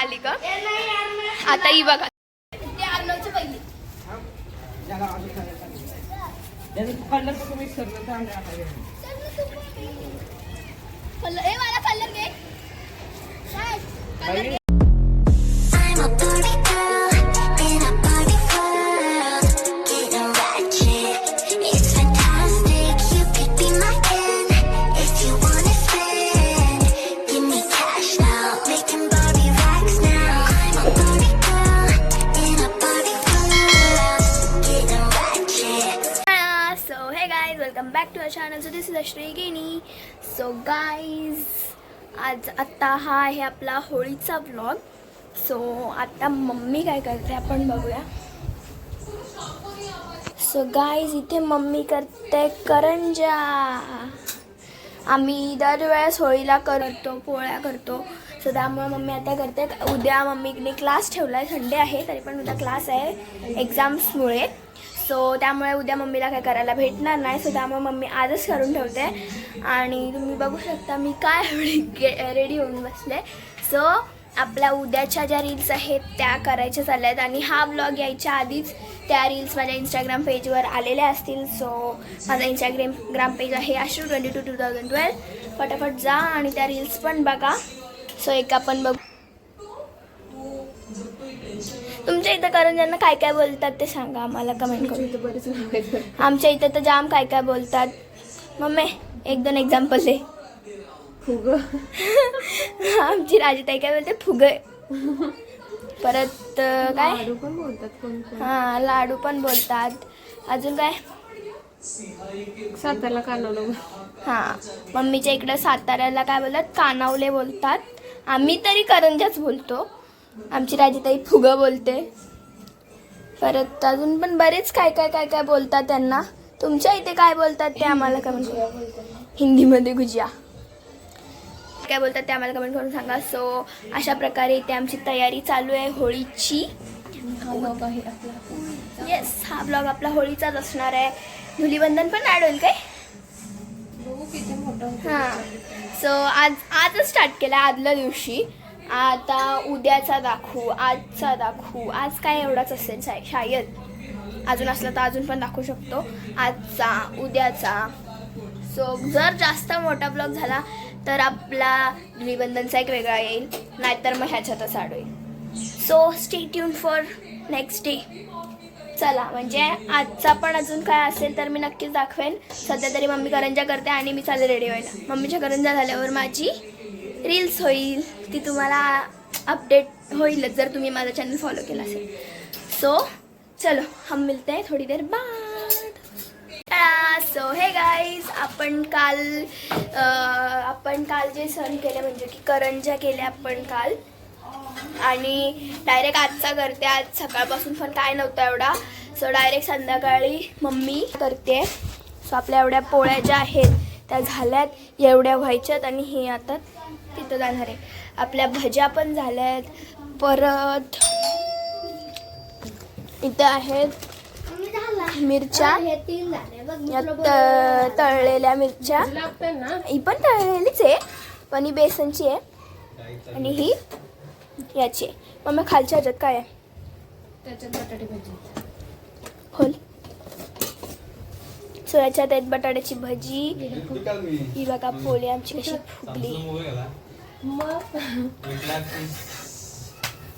आता आली का? आता ही बघा. ते कलर आता आत्ता हा आहे आपला होळीचा ब्लॉग सो आता मम्मी काय करते आपण बघूया. सो गाईज इथे मम्मी करते करंजा. आम्ही दरवेळेस होळीला करतो पोळ्या करतो. सो त्यामुळे मम्मी आता करते. उद्या मम्मीने क्लास ठेवला आहे संडे आहे तरी पण उद्या क्लास आहे. एक्झाम्समुळे सो त्यामुळे उद्या मम्मीला काय करायला भेटणार नाही सो त्यामुळे मम्मी आजच करून ठेवते. आणि तुम्ही बघू शकता मी काय एवढी रेडी होऊन बसले. सो आपल्या उद्याच्या ज्या रील्स आहेत त्या करायच्या चालल्या आहेत आणि हा ब्लॉग यायच्या आधीच त्या रील्स माझ्या इंस्टाग्राम पेजवर आलेल्या असतील. सो माझा इंस्टाग्राम ग्राम पेज आहे Ashu twenty two two thousand twelve फटाफट जा आणि त्या रील्स पण बघा. सो एक आपण बघू. करंजांना काय काय बोलतात ते सांगा आम्हाला कमेंट करून. आमच्या इथं तर जाम काय काय बोलतात. मम्मी एक दोन एक्झाम्पल दे. फुग. आमची राजताई काय बोलते? फुग. परत काय? लाडू पण बोलतात हा लाडू पण बोलतात. अजून काय? साताला कानवलं हा मम्मीच्या इकडं साताऱ्याला काय बोलतात? कानावले बोलतात. आम्ही तरी करंजाच बोलतो. आमची राजताई फुगं बोलते. परत अजून पण बरेच काय काय काय काय बोलतात त्यांना. तुमच्या इथे काय बोलतात ते आम्हाला कमेंट हिंदीमध्ये गुजिया. काय बोलतात ते आम्हाला कमेंट करून सांगा. सो अशा प्रकारे इथे आमची तयारी चालू आहे होळीची. येस हा ब्लॉग आपला होळीचाच असणार आहे. धुलीबंधन पण ॲड होईल काय हां. सो आज आजच स्टार्ट केला आदल्या दिवशी. आता उद्याचा दाखवू आजचा दाखवू. आज काय एवढाच असेल साय शायद. अजून असला तर अजून पण दाखवू शकतो. आजचा उद्याचा. सो जर जास्त मोठा ब्लॉग झाला तर आपला निबंधनचा एक वेगळा येईल. नाहीतर मग ह्याच्यातच add so stay tune for next day चला म्हणजे आजचा पण अजून काय असेल तर मी नक्कीच दाखवेन. सध्या तरी मम्मी करंजा करते आणि मी चालेल रेडी व्हायला. मम्मीच्या करंजा झाल्यावर माझी रील्स होईल ती तुम्हाला अपडेट होईलच जर तुम्ही माझा चॅनल फॉलो केला असेल. सो चलो हम मिलते हैं थोडी देर बाद. सो हे गाईज आपण काल आपण काल जे सण केले म्हणजे की करंजा केल्या आपण काल आणि डायरेक्ट आजचा करते आज सकाळपासून पण काय नव्हतं एवढा. सो डायरेक्ट संध्याकाळी मम्मी करते. सो आपल्या एवढ्या पोळ्या ज्या आहेत त्या झाल्यात एवढ्या व्हायच्यात आणि हे आता तिथं जाणार आहे. आपल्या भज्या पण झाल्यात. परत इथं आहेत मिरच्या. तळलेल्या मिरच्या. ही पण तळलेलीच आहे पण ही बेसनची आहे. आणि ही याची आहे. मग मग खालच्या ह्याच्यात काय आहे? त्याच्यात बटाटे भाजी. खोल. सो याच्यात आहेत बटाट्याची भजी ही बघा पोळी आमची कशी फुगली मग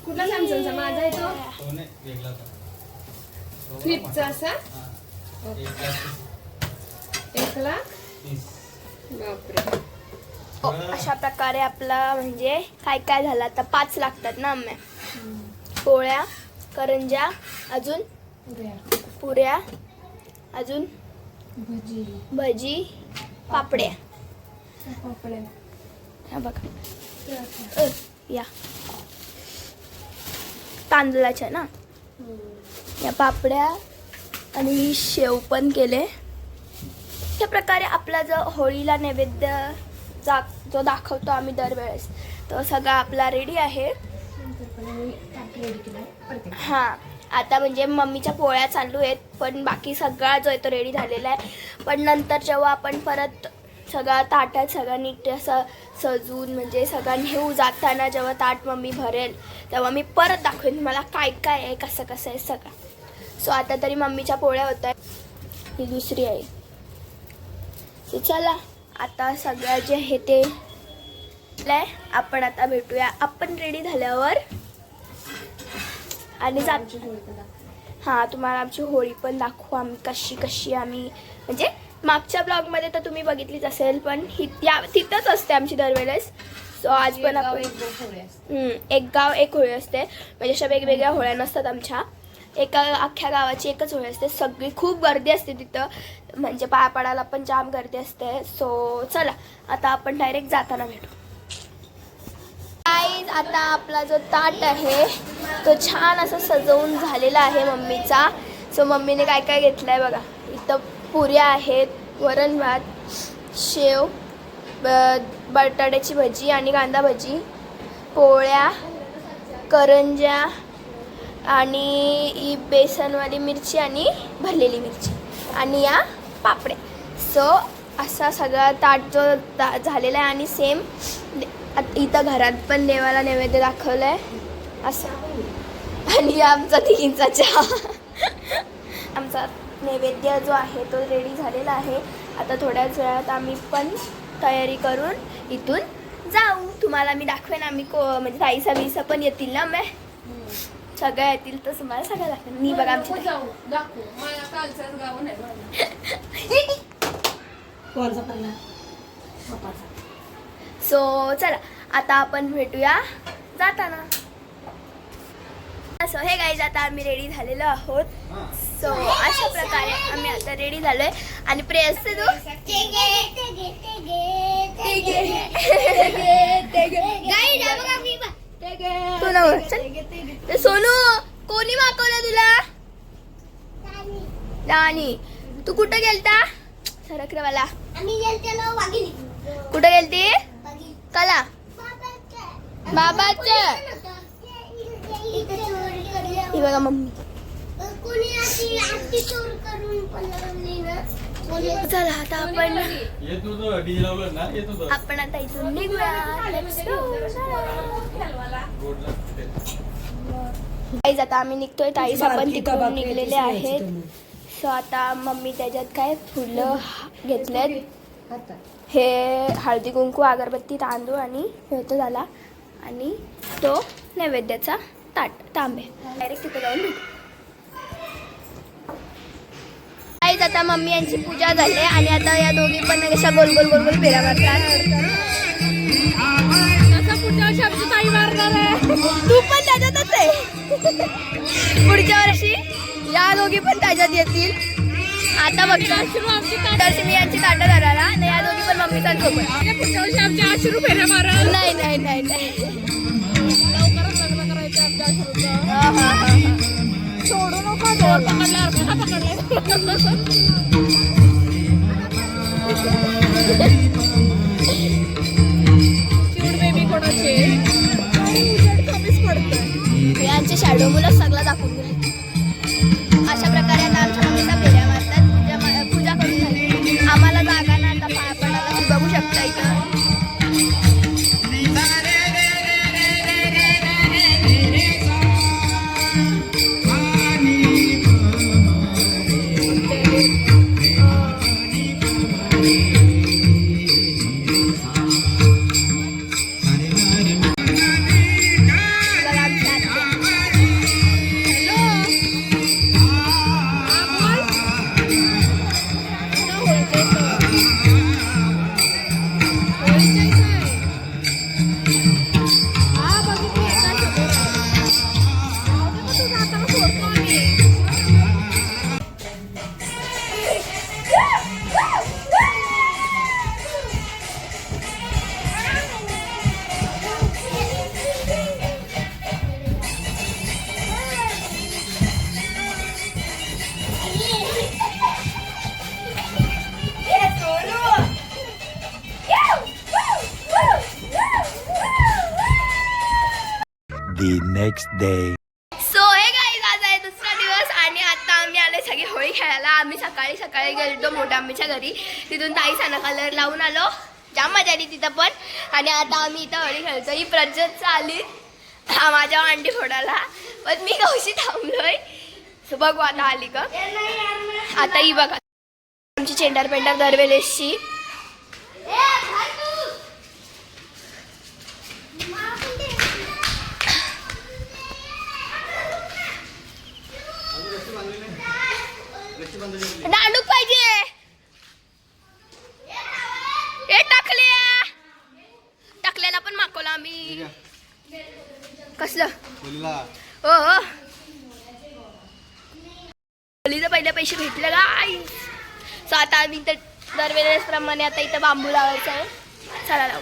कुठला सॅमसंगचा? माझा येतो फ्लिपचा असा. एक लाख. बापरे. ओ, अशा प्रकारे आपला म्हणजे काय काय झालं? आता पाच लागतात ना आम्ही. पोळ्या करंजा अजून पुऱ्या अजून भजी. भजी पापड्या. पापड्या. हा बघा. या. तांदळाच्या ना? या पापड्या आणि शेव पण केले. त्या प्रकारे आपला जो होळीला नैवेद्य जा जो दाखवतो आम्ही दरवेळेस तो सगळा आपला रेडी आहे. हां. आता म्हणजे मम्मीच्या पोळ्या चालू आहेत पण बाकी सगळा जो आहे तो रेडी झालेला आहे. पण नंतर जेव्हा आपण परत सगळा ताटात सगळं नीट असं सजून म्हणजे सगळं नेऊ जाताना जेव्हा ताट मम्मी भरेल तेव्हा मी परत दाखवेन मला काय काय आहे कसं कसं आहे सगळं. सो आता तरी मम्मीच्या पोळ्या होत आहेत. ही दुसरी आहे. सो चला आता सगळं जे आहे ते आपण आता भेटूया. आपण रेडी झाल्यावर आणि जात हां तुम्हाला आमची होळी पण दाखवू आम्ही कशी कशी आम्ही. म्हणजे मागच्या ब्लॉगमध्ये तर तुम्ही बघितलीच असेल पण ही त्या तिथंच असते आमची दरवेळेस. सो आज पण आपण एक गाव एक होळी असते. म्हणजे अशा वेगवेगळ्या होळ्या नसतात आमच्या. एका अख्ख्या गावाची एकच होळी असते. सगळी खूप गर्दी असते तिथं. म्हणजे पाया पडायला पण जाम गर्दी असते. सो चला आता आपण डायरेक्ट जाताना भेटू. गाईज आता आपला जो ताट आहे तो छान असा सजवून झालेला आहे मम्मीचा. सो मम्मीने काय काय घेतलं आहे बघा. इथं पुऱ्या आहेत वरण भात शेव बटाट्याची भजी आणि कांदा भजी पोळ्या करंज्या आणि ही बेसनवाली मिरची आणि भरलेली मिरची आणि या पापड्या. सो असा सगळा ताट जो ता- झालेला आहे आणि सेम इथं घरात पण देवाला नैवेद्य दाखवलं आहे असं. आणि आमचा तिघींचा चहा. आमचा नैवेद्य जो आहे तो रेडी झालेला आहे. आता थोड्याच वेळात आम्ही पण तयारी करून इथून जाऊ. तुम्हाला मी दाखवेन आम्ही को म्हणजे ताईसा बिसा पण येतील ना मॅ? सगळ्या येतील तर तुम्हाला सगळं दाखवेन मी बघा आमची ताई. जाऊ दाखवू. मला कालचाच गाव नाही माझा. कोणचा सो चला आता आपण भेटूया जाताना. सो हे गाईज आता आम्ही रेडी झालेलो आहोत. सो अशा प्रकारे आम्ही आता रेडी झालोय. आणि प्रेस तू? तू ना सोनू कोणी मागवलं तुला? राणी. तू कुठं गेलता? सरक रे मला कुठं गेलती? कला बाबाच. ही बघा मम्मी. चला आता आपण आपण आता इथून निघूया. ताईज आता आम्ही निघतोय. ताईस आपण तिकडून निघलेले आहेत. सो आता मम्मी त्याच्यात काय फुलं घेतलेत. आता. हे हळदी कुंकू अगरबत्ती तांदूळ आणि हे होतं झाला. आणि तो नैवेद्याचा ताट तांबे. डायरेक्ट तिथे जाऊन काहीच आता मम्मी यांची पूजा झाली आणि आता या दोघी पण कशा गोल गोल गोल गोल फेऱ्या मारतात. तू पण त्याच्यातच आहे. पुढच्या वर्षी या दोघी पण त्याच्यात येतील. आता बघतो दर्शनी यांची ताटं धरायला. आणि या दोघी पण मम्मीचा सोबत नाही नाही नाही नाही. हा, हा, हा, हा. सोडू नको यांचे शॅडो मुलं सगळं दाखवून दिले. अशा प्रकारे आता आमच्या मम्मीचा day. सो हे काही आज आहे दुसरा दिवस आणि आता आम्ही आले सगळे होळी खेळायला. आम्ही सकाळी सकाळी गेलो मोठ्या आंबीच्या घरी. तिथून ताई साना कलर लावून आलो. जाम मजा आली तिथं पण. आणि आता आम्ही इथं होळी खेळतो. ही प्रज्जत आली हा माझ्या अंडी फोडायला. पण मी कशी थांबलोय? So बघू आता आली का? आता ही बघा. आमची चेंडर पेंडर दरवेळेसची. दांडूक पाहिजे. हे टाकले टाकलेला पण मागवला आम्ही. कसलं? हो हो. होलीचं पहिले पैसे भेटले काय सो आता आम्ही तर दरवेळेस प्रमाणे आता इथं बांबू लावायचा आहे. चला लावू.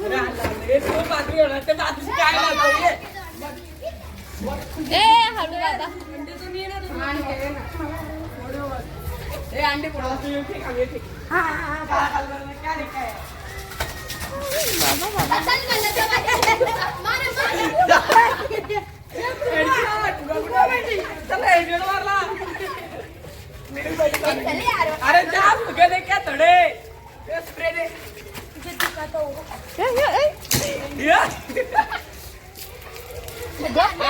मार. चल यार. अरे जा फुगे दे क्या थोडे स्प्रे दे ए, ए, ए. या. हा ना, झाले आणले. हे आऊ,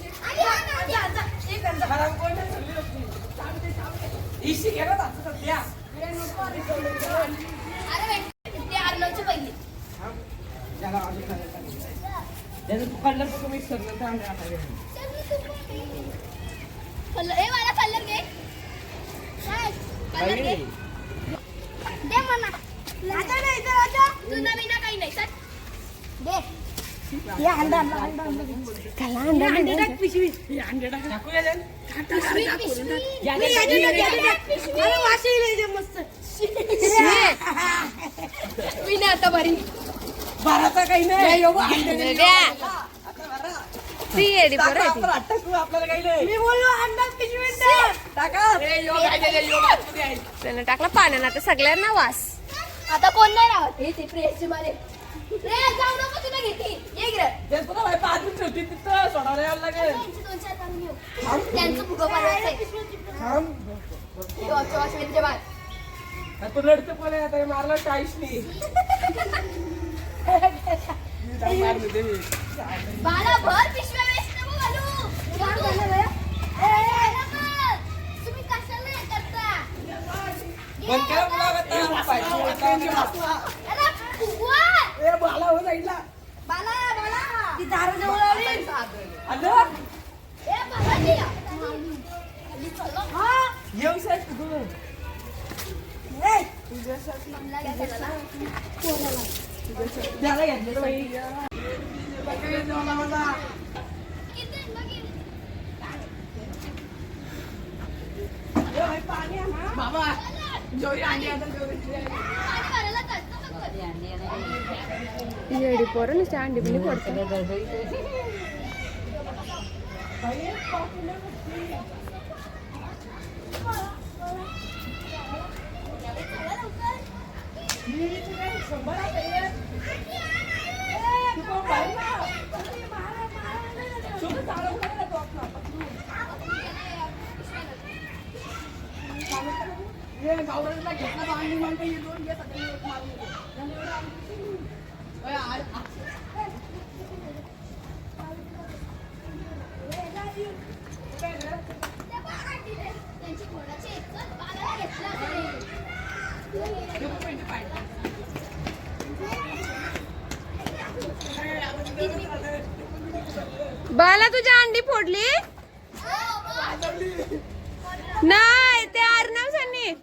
कलर तर आता. कलर ए मला कलर काय? कलर घे दे म्हणा आता नाही इथं राजा तुझा बिना काही नाही सर दे आता बरी. काही नाही. ती येडी आपल्याला काही नाही. मी बोललो अंडा टाकला पाण्यानं आता सगळ्यांना वास. आता कोण नाही राहत? हे ते प्रेसचे मारे ते चार पाणी आता पण हे मारलं टाईस नाही. बाला भर पिशव्या वेस्ट नको घालू. काम झालं बरं? तुम्ही कशाला हे करता? ब्लॉग आता. पाहिजे आता. अरे, फुगवा. ए, बाला हो साईडला. बाला बाला ती दारू जवळ आली आलं? ए बाला चला. येऊ बघी. आण हा. बाबा जोरी अंडी आता जोरी ini di poran nih cang dipilih Ya, kalau. बाला तुझ्या अंडी फोडली? नाही ते Arnav Sunny.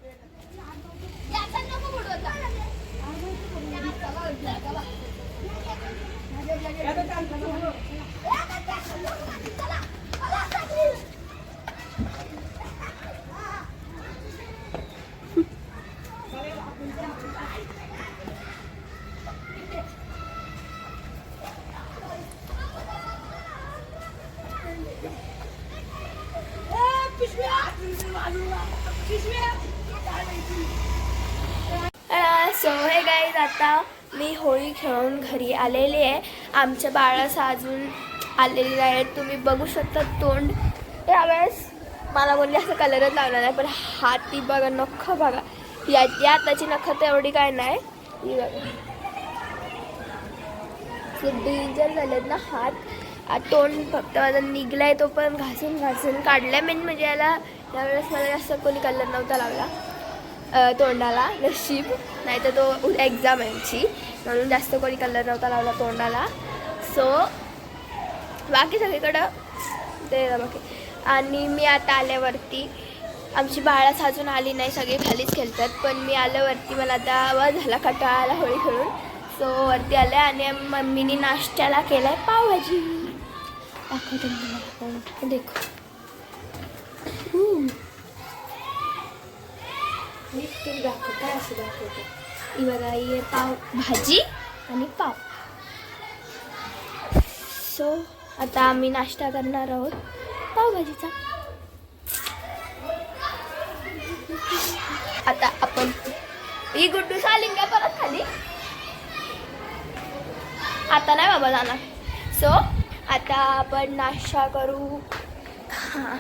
So hey guys आता मी होळी खेळून घरी आलेली आहे. आमच्या बाळाचं अजून आलेली नाही आहे तुम्ही बघू शकता तोंड. यावेळेस मला बोलले असं कलरच लावला नाही पण हाती बघा नख बघा. या या त्याची नख तर एवढी काय नाही. डेंजर झालेत ना हात. तोंड फक्त माझा निघलाय तो पण घासून घासून काढलाय. मेन म्हणजे याला त्यावेळेस मला जास्त कोणी कलर नव्हता लावला. तोंडाला नशीब नाही तर तो उद्या एक्झाम यांची. म्हणून जास्त कोणी कलर नव्हता लावला तोंडाला. सो बाकी सगळीकडं ते बाकी. आणि मी आता आल्यावरती आमची बाळाच अजून आली नाही सगळे खालीच खेळतात. पण मी आल्यावरती मला आता आवाज झाला कटाळा आला होळी खेळून. सो वरती आले आणि मम्मीनी नाश्त्याला केलाय पावभाजी. दाखवते मला हो, हो, देखो. तुला दाखवते असं दाखवते? बघा ही पाव. भाजी? आणि पाव. सो आता आम्ही नाश्ता करणार आहोत. पावभाजीचा आता आपण ही गुड्डू चालीन का परत खाली. आता नाही बाबा जाणार. सो आता आपण नाश्ता करू. हां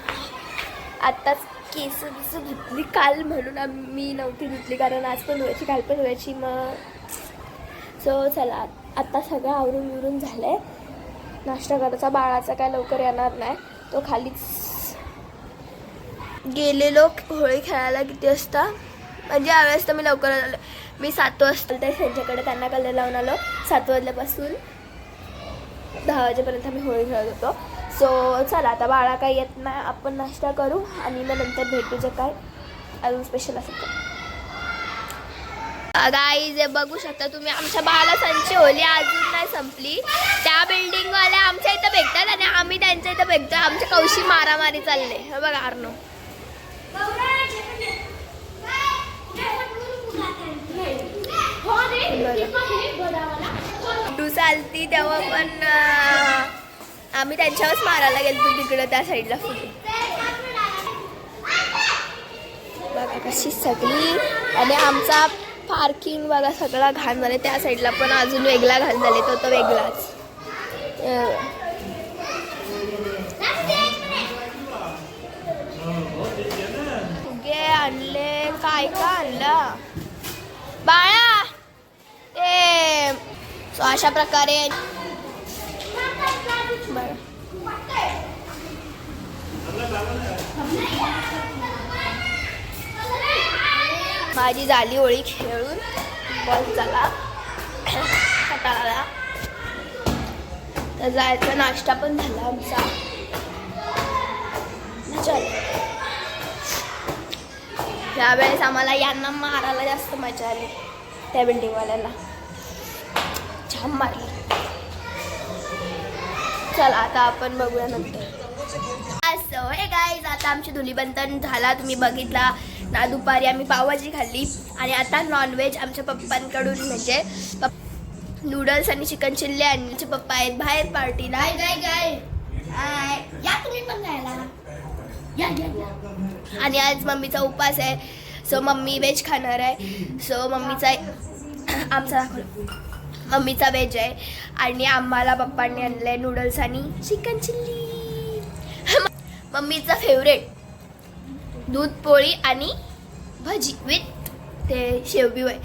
आत्ताच केस बिस धुतली काल म्हणून आम्ही मी नव्हती धुतली कारण आज पण धुवायची काल पण धुवायची मग सो चला आत्ता सगळं आवरून विरून झालं आहे नाश्ता करायचा बाळाचा काय लवकर येणार नाही तो खालीच गेलेलो होळी खेळायला किती असता म्हणजे यावेळेस तर मी लवकर आलो मी सात वाजता तर त्यांच्याकडे त्यांना कलर लावून आलो सात वाजल्यापासून दहा वाजेपर्यंत आम्ही होळी खेळत होतो. सो चला आता बाळा काही येत नाही आपण नाश्ता करू आणि मग नंतर भेटू जे काय. अजून स्पेशल असेल गाई जे बघू शकता तुम्ही आमच्या बाळाला संची होली अजून नाही संपली. त्या बिल्डिंगवाल्या आमच्या इथं भेटतात आणि आम्ही त्यांच्या इथं भेटतो. आमच्या कौशी मारामारी चालले. हे बघा अर्नो तू चालती तेव्हा पण आम्ही त्यांच्यावरच मारायला गेलो तिकडं त्या साईडला बघा कशी सगळी. आणि आमचा पार्किंग बघा सगळा घाण झाले त्या साईडला पण अजून वेगळा घाण झाले तो तर वेगळाच. फुगे आणले. काय का आणलं? बाळा! ते अशा प्रकारे बरं माझी झाली होळी खेळून. बस झाला कटाळाला तर जायचा नाश्ता पण झाला आमचा. त्यावेळेस आम्हाला यांना मारायला जास्त मजा आली. त्या बिल्डिंगवाल्याला. छान मारली. चला आता आपण बघूया नंतर. हे गाईज आता आमची धुलीबंधन झाला. तुम्ही बघितला ना दुपारी आम्ही पावभाजी खाल्ली. आणि आता नॉनव्हेज आमच्या पप्पांकडून म्हणजे नूडल्स आणि चिकन चिल्ली आणि आमचे पप्पा आहेत. बाहेर पार्टीला गाय गाय या तुम्ही पण या आणि आज मम्मीचा उपवास आहे. सो मम्मी व्हेज खाणार आहे. सो मम्मीचा आमचा दाखवलं. मम्मीचा व्हेज आहे. आणि आम्हाला पप्पांनी आणलं आहे नूडल्स आणि चिकन चिल्ली मम्मीचा फेवरेट दूध पोळी आणि भजी विथ ते शेवबी वय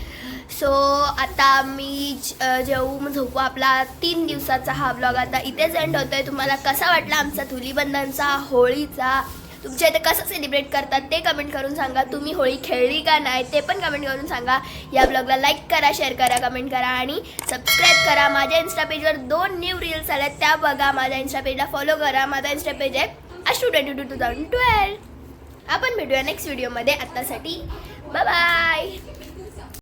सो आता मी जेवू मग झोपू. आपला तीन दिवसाचा हा ब्लॉग आता इथेच एंड आहे तुम्हाला कसा वाटला आमचा धुलीबंधनचा होळीचा? तुमच्या इथे कसं सेलिब्रेट करतात ते कमेंट करून सांगा. तुम्ही होळी खेळली का नाही ते पण कमेंट करून सांगा. या ब्लॉगला लाईक करा शेअर करा कमेंट करा आणि सबस्क्राईब करा. माझ्या इन्स्टा पेजवर दोन न्यू रील्स आल्या त्या बघा. माझ्या इन्स्टा पेजला फॉलो करा. माझा इन्स्टा पेज आहे Ashu twenty two two thousand twelve आपण भेटूया नेक्स्ट व्हिडिओमध्ये आत्तासाठी. Bye bye